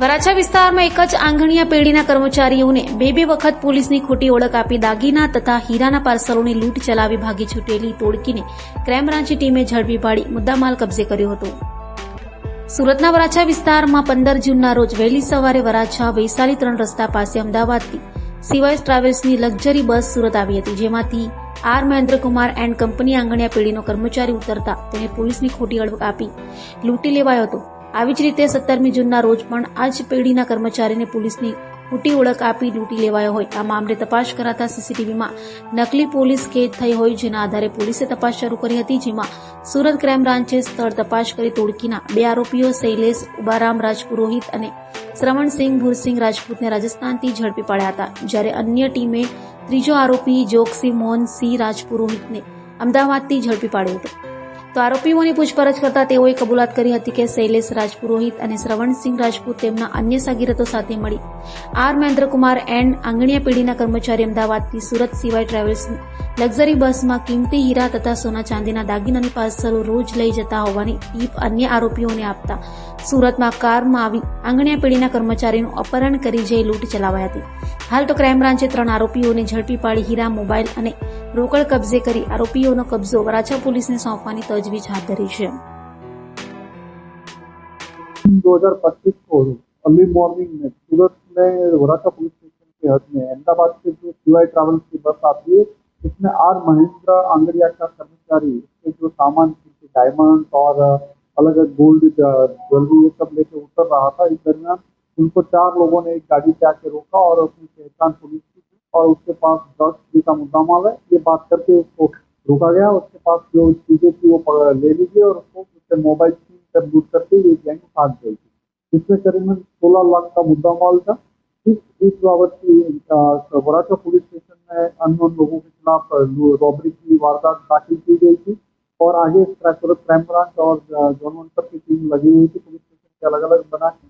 વરાછા વિસ્તારમાં એક જ આંગણીયા પેઢીના કર્મચારીઓને બે બે વખત પોલીસની ખોટી ઓળખ આપી દાગીના તથા હીરાના પાર્સલોની લૂંટ ચલાવી ભાગી છૂટેલી તોડકીને ક્રાઇમ બ્રાન્ચની ટીમે ઝડપી પાડી મુદ્દામાલ કબજે કર્યો હતો. સુરતના વરાછા વિસ્તારમાં પંદર જૂનના રોજ વહેલી સવારે વરાછા વૈશાલી ત્રણ રસ્તા પાસે અમદાવાદથી સિવાય ટ્રાવેલ્સની લક્ઝરી બસ સુરત આવી હતી, જેમાંથી આર મહેન્દ્રકુમાર એન્ડ કંપની આંગણિયા પેઢીનો કર્મચારી ઉતરતા તેને પોલીસની ખોટી ઓળખ આપી લૂંટી લેવાયો હતો. આવી જ રીતે સત્તરમી જૂનના રોજ પણ આ જ પેઢીના કર્મચારીને પોલીસની ખોટી ઓળખ આપી લૂંટી લેવાયો હોય. આ મામલે તપાસ કરાતા સીસીટીવીમાં નકલી પોલીસ કેદ થઈ હોય જેના આધારે પોલીસે તપાસ શરૂ કરી હતી, જેમાં સુરત ક્રાઇમ બ્રાન્ચે સ્થળ તપાસ કરી તોડકીના બે આરોપીઓ શૈલેષ ઉબારામ રાજપુરોહિત અને શ્રવણસિંહ ભૂરસિંહ રાજપૂતને રાજસ્થાનથી ઝડપી પાડ્યા હતા, જ્યારે અન્ય ટીમે ત્રીજો આરોપી જોગસિંહ મોહનસિંહ રાજપુરોહિતને અમદાવાદથી ઝડપી પાડ્યો હતો. તો આરોપીઓની પૂછપરછ કરતા તેઓએ કબૂલાત કરી હતી કે શૈલેષ રાજપુરોહિત અને શ્રવણસિંહ રાજપૂત તેમના અન્ય સાગીરતો સાથે મળી. આર મહેન્દ્રકુમાર એન્ડ આંગણીયા પેઢીના કર્મચારી અમદાવાદથી સુરત સિવાય ટ્રાવેલ્સ લક્ઝરી બસમાં કિંમતી હીરા તથા સોના ચાંદીના દાગીનાની પાર્સલો રોજ લઈ જતા હોવાની ટીપ અન્ય આરોપીઓને આપતા સુરતમાં કારમાં આવી આંગણીયા પેઢીના કર્મચારીનું અપહરણ કરી જઈ લૂંટ ચલાવાઈ હતી. હાલ તો ક્રાઇમ બ્રાન્ચે ત્રણ આરોપીઓને ઝડપી પાડી હીરા, મોબાઈલ અને રોકડ કબજે કરી આરોપીઓનો કબજો વરાછા પોલીસને સોંપવાની તજવીજ હાથ ધરી છે 2025 को अर्ली मॉर्निंग में सूरत में वराछा पुलिस स्टेशन के हद में अहमदाबाद से जो सीवाई ट्रैवल्स की बस आती है उसमें आर महेंद्र आंगरिया का कर्मचारी उसके जो सामान डायमंड और अलग अलग गोल्ड ज्वेलरी ये सब लेके उतर रहा था इस दरमियान उनको चार लोगों ने एक गाड़ी से आके रोका और अपनी पहचान पुलिस की की और उसके पास दस जी का मुद्दा माल है ये बात करके उसको रोका गया उसके पास जो चीज़ें थी वो ले ली गई और उसको उससे मोबाइल छीन कर लूट करके ये गैंग भाग गई थी। जिसमें करीबन सोलह लाख का मुद्दा माल था। इस इस बाबत की अ, पुलिस स्टेशन में अननोन लोगों के खिलाफ रॉबरी की वारदात दाखिल की गई थी और आगे क्राइम ब्रांच और जनमंत्र की टीम लगी हुई थी। पुलिस स्टेशन के अलग अलग बना के।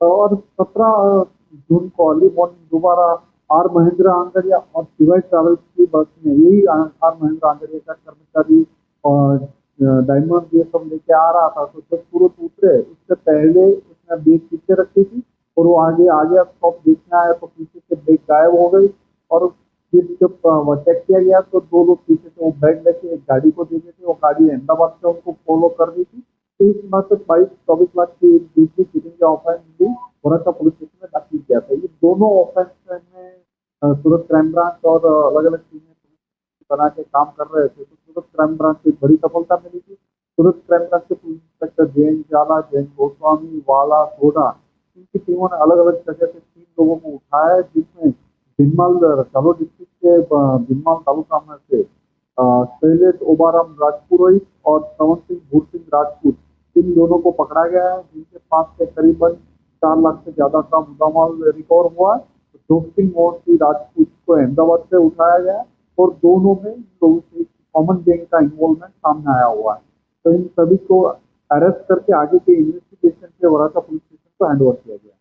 और सत्रह जून को अर्ली मॉर्निंग दोबारा आर महेंद्र आंगरिया और सिवाई ट्रैवल्स की बस में यही आर महेंद्र आंगरिया का कर्मचारी और डायमंड ये सब लेके आ रहा था। तो जब सूरत उतरे। उससे पहले उसने बैग पीछे रखी थी और वो आगे आगे स्टॉप देखने आया तो पीछे से बैग गायब हो गई और फिर जब चेक किया गया तो दो लोग पीछे से वो बैग लेके एक गाड़ी को दे गए थे। वो गाड़ी अहमदाबाद से उनको फॉलो कर रही थी। तो इस बात से बाईस, चौबीस लाख की एक दूसरी चीटिंग का ऑफेंस भी वराछा पुलिस स्टेशन में दाखिल किया था। ये दोनों ऑफेंस में सूरत क्राइम ब्रांच और अलग अलग टीमें बना के काम कर रहे थे। तो सूरत क्राइम ब्रांच को बड़ी सफलता मिली थी। सूरत क्राइम ब्रांच के पुलिस इंस्पेक्टर जैन जाला जैन गोस्वामी वाला सोडा इनकी टीमों ने अलग अलग जगह से तीन लोगों को उठाया है, जिसमें भिनमाल जालोर डिस्ट्रिक्ट के भिनमाल तालुका में से शैलेश ओबाराम राजपुरोहित और श्रवण सिंह भूर सिंह राजपूत इन दोनों को पकड़ा गया है जिनके पास से करीबन चार लाख से ज़्यादा का मुद्दामाल रिकवर हुआ है। की मोहन सिंह राजपूत को अहमदाबाद से उठाया गया और दोनों में लोगों से कॉमन गैंग का इन्वॉल्वमेंट सामने आया हुआ है। तो इन सभी को अरेस्ट करके आगे के इन्वेस्टिगेशन के वरासा पुलिस स्टेशन को हैंड ओवर किया गया।